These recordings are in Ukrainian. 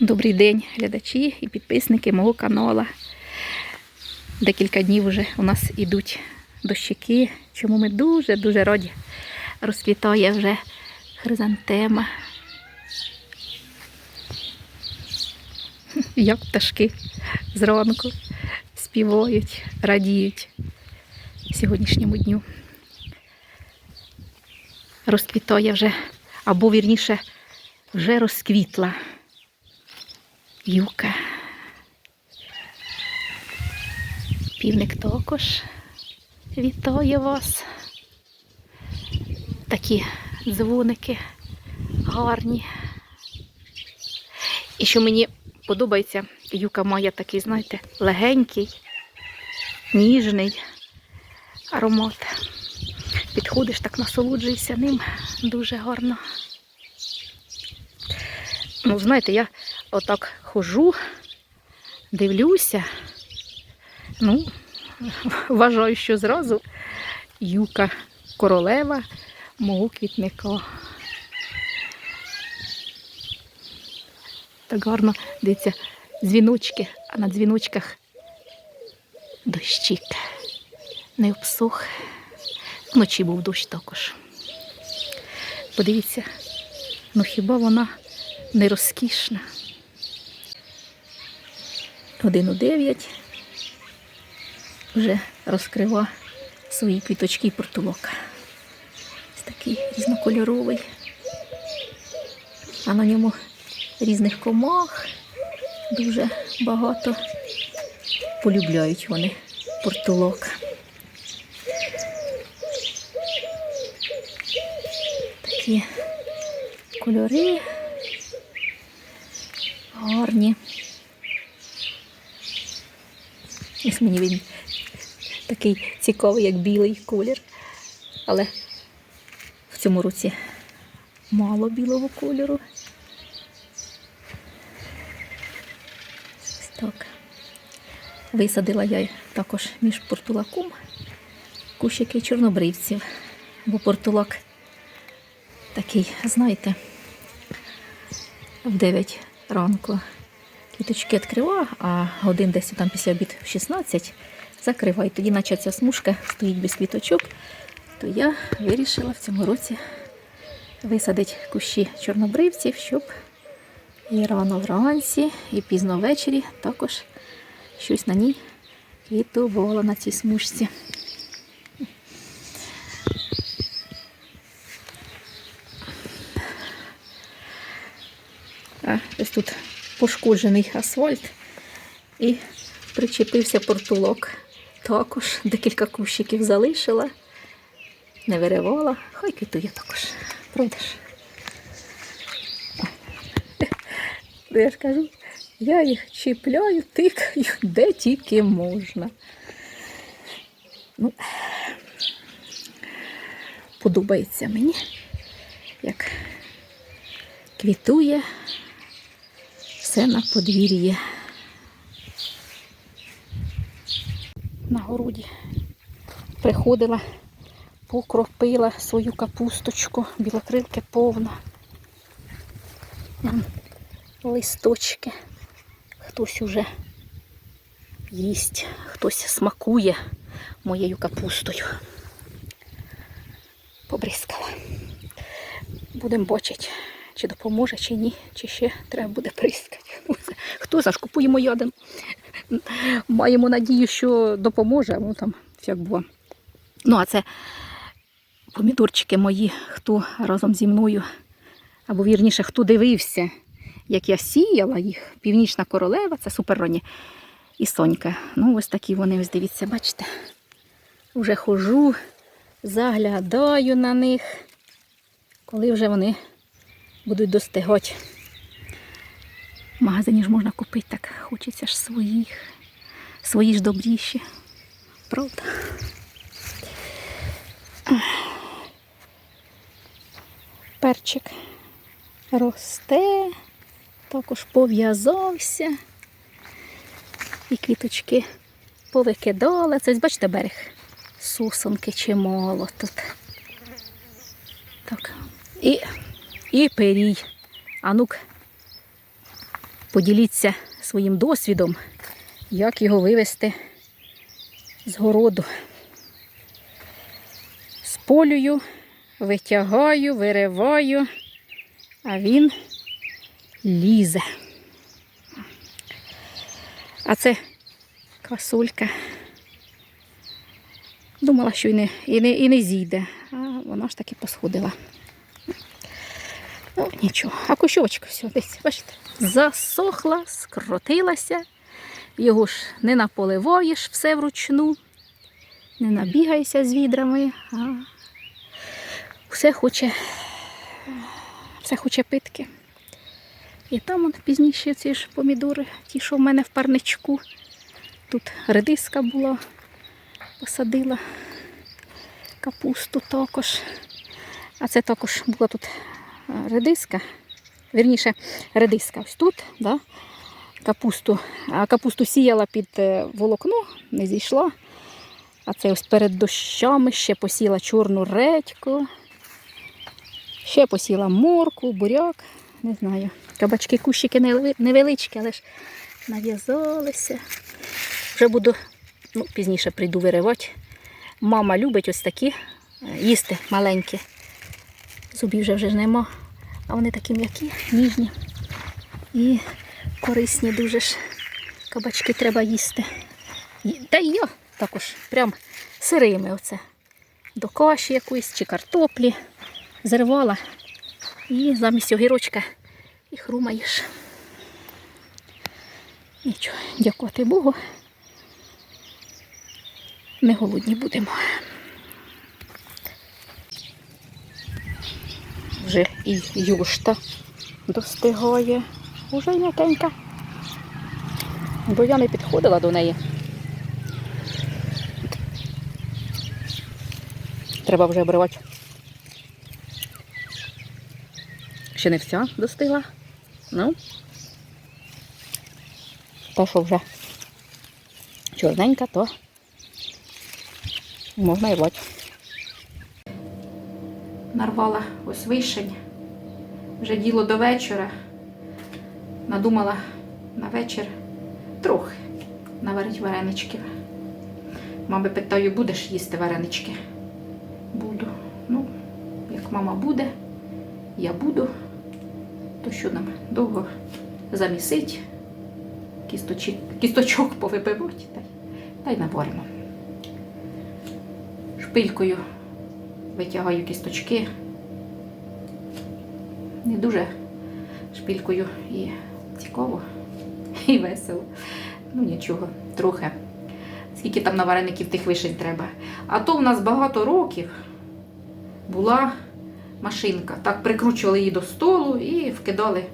Добрий день, глядачі і підписники мого каналу. Декілька днів вже у нас ідуть дощики, чому ми дуже-дуже раді. Розквітає вже хризантема. Як пташки зранку співають, радіють сьогоднішньому дню. Розквітає вже, або вірніше, вже розквітла. Юка. Півник також вітає вас. Такі дзвоники гарні. І що мені подобається, юка має такий, знаєте, легенький, ніжний аромат. Підходиш, так насолоджуєшся ним дуже гарно. Ну, знаєте, я отак хожу, дивлюся. Ну, вважаю, що зразу юка королева мого квітника. Так гарно дивіться, дзвіночки, а на дзвіночках дощик. Не обсох. Вночі був дощ також. Подивіться, ну хіба вона не розкішна? 1,9 вже розкрива свої квіточки і портулок. Ось такий різнокольоровий. А на ньому різних комах дуже багато. Полюбляють вони портулок. Такі кольори гарні. Ось мені він такий цікавий, як білий колір. Але в цьому році мало білого кольору. Ось так. Висадила я також між портулаком кущики чорнобривців. Бо портулак такий, знаєте, в 9 ранку квіточки відкрива, а годин десь там після обід в 16 закриваю. Тоді, наче смужка стоїть без квіточок, то я вирішила в цьому році висадити кущі чорнобривців, щоб і рано вранці, і пізно ввечері також щось на ній квітувало на цій смужці. А, ось тут пошкоджений асфальт і причепився портулок. Також декілька кущиків залишила, не виривала, хай квітує також. Продаж. Ну, Я ж кажу, я їх чіпляю, тикаю, де тільки можна. Ну, подобається мені, як квітує все на подвір'ї. На городі приходила, покропила свою капусточку, білокрилки повно. Листочки. Хтось уже їсть, хтось смакує моєю капустою. Побризкала. Будемо бачити, чи допоможе, чи ні, чи ще треба буде прискати. Хто за ж купуємо ядом? Маємо надію, що допоможе, ну там всяк було. Ну, а це помідорчики мої, хто разом зі мною, або вірніше, хто дивився, як я сіяла їх. Північна королева, це суперроні. І сонька. Ну, ось такі вони, ось дивіться, бачите. Вже хожу, заглядаю на них, коли вже вони будуть достигати. В магазині ж можна купити, так хочеться ж своїх. Свої ж добріші. Правда? Перчик росте, також пов'язався. І квіточки повикидала. Це бачите берег. Сусонки чимало тут. Так. І, і перій. А ну-ка. Поділіться своїм досвідом, як його вивести з городу. Сполюю, витягаю, вириваю, а він лізе. А це квасолька. Думала, що і не, і не, і не зійде, а вона ж таки посходила. Нічого. А кущовочка все, десь, бачите, засохла, скротилася. Його ж не наполиваєш все вручну, не набігаєшся з відрами, а все хоче, все хоче питки. І там он, пізніше ці ж помідори, ті, що в мене в парничку. Тут редиска була, посадила капусту також. А це також була тут редиска. Вірніше, редиска ось тут, да? капусту. Капусту сіяла під е, волокно, не зійшла. А це ось перед дощами ще посіла чорну редьку. Ще посіла морку, буряк, не знаю. Кабачки, кущики невеличкі, але ж нав'язалися. Вже буду, ну, пізніше прийду виривати. Мама любить ось такі е, їсти маленькі. Зубів вже вже нема. А вони такі м'які, ніжні і корисні дуже ж. Кабачки треба їсти. Та й я також прям сирими оце. До каші якоїсь чи картоплі зривала. І замість огірочка і хрумаєш. Нічого, дякувати Богу. Не голодні будемо. Вже і юшта достигає. Уже й м'якенька. Бо я не підходила до неї. Треба вже обривати. Ще не вся достигла. Ну. Та що вже чорненька, то можна і рвати. Нарвала ось вишень. Вже діло до вечора. Надумала на вечір трохи наварити вареничків. Мами питаю, будеш їсти варенички? Буду. Ну, як мама буде, я буду. То що нам довго замісить, кісточок, кісточок повибивати, та й наваримо. Шпилькою витягаю кісточки. Не дуже шпилькою і цікаво, і весело. Ну нічого, трохи. Скільки там на вареників тих вишень треба. А то в нас багато років була машинка. Так прикручували її до столу і вкидали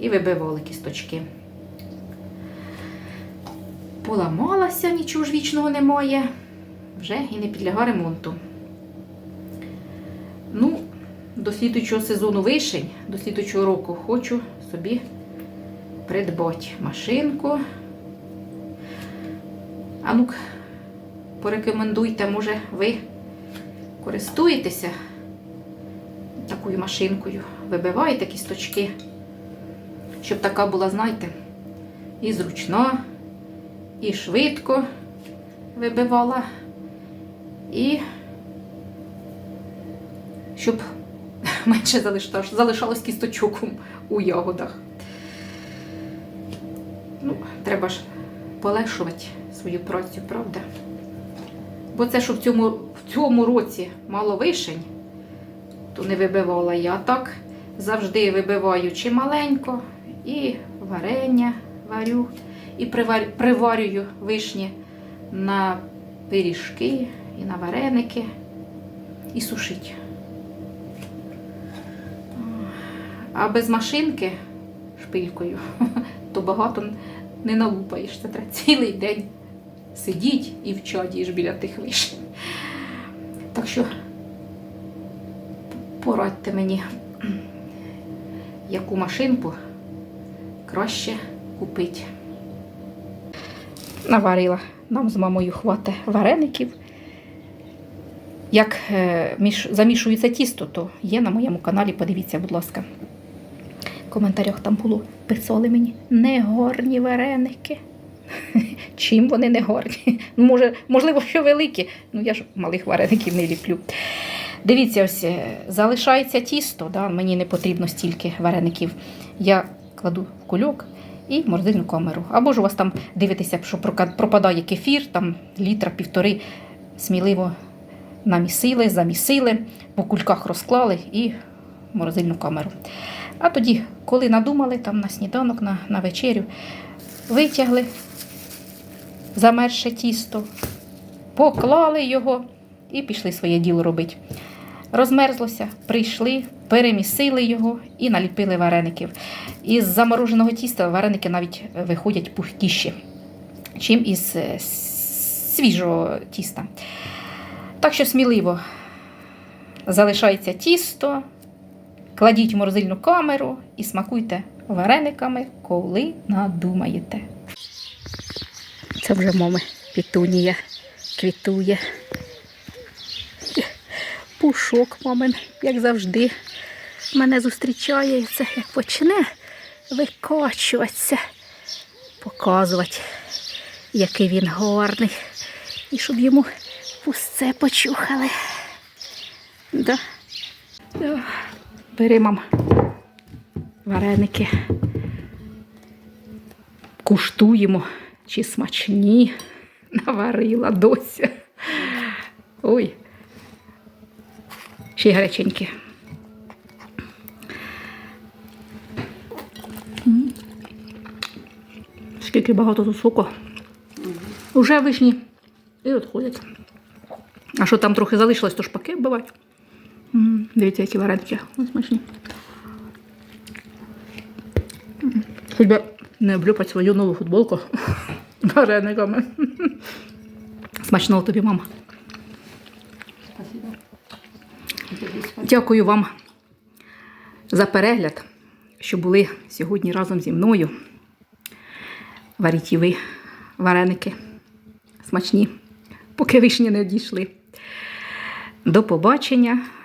і вибивали кісточки. Поламалася, нічого ж вічного немає. Вже і не підлягає ремонту. Ну, до слідуючого сезону вишень, до слідуючого року хочу собі придбати машинку. А ну, порекомендуйте, може, ви користуєтеся такою машинкою, вибиваєте кісточки, щоб така була, знаєте, і зручна, і швидко вибивала, і щоб менше залишалось, кісточок у ягодах. Ну, треба ж полегшувати свою працю, правда? Бо це, що в цьому, в цьому році мало вишень, то не вибивала я. Так завжди вибиваю чи маленько, і варення варю, і приварюю вишні на пиріжки і на вареники, і сушить. А без машинки шпилькою, то багато не налупаєш. Це треба цілий день сидіть і вчадієш біля тих вишень. Так що порадьте мені, яку машинку краще купити. Наварила. Нам з мамою хватить вареників. Як е, замішується тісто, то є на моєму каналі, подивіться, будь ласка. Коментарях там було, писали мені негорні вареники. Чим вони не горні? Ну, Може, можливо, що великі. Ну я ж малих вареників не ліплю. Дивіться, ось е, залишається тісто, да? мені не потрібно стільки вареників. Я кладу в кульок і в морозильну камеру. Або ж у вас там дивитеся, що пропадає кефір, там літра півтори, сміливо намісили, замісили, по кульках розклали і в морозильну камеру. А тоді, коли надумали там на сніданок, на, на вечерю, витягли замерше тісто, поклали його і пішли своє діло робити. Розмерзлося, прийшли, перемісили його і наліпили вареників. Із замороженого тіста вареники навіть виходять пухкіші, чим із е, свіжого тіста. Так що сміливо залишається тісто, кладіть в морозильну камеру і смакуйте варениками, коли надумаєте. Це вже мами пітунія квітує. Пушок мамин, як завжди, мене зустрічає і це як почне викачуватися, показувати, який він гарний. І щоб йому пусце почухали. Да. Бери, мам, вареники. Куштуємо, чи смачні наварила дося. Ой. Ще й гаряченькі. Скільки багато тут соку. Уже вишні і відходять. А що там трохи залишилось, то ж паки бувають. М, Дивіться, які вареники. Ось смачні. Хоч би не облюпати свою нову футболку варениками. Смачного тобі, мама. Дякую вам за перегляд, що були сьогодні разом зі мною. Варіть і ви вареники смачні, поки вишні не дійшли. До побачення,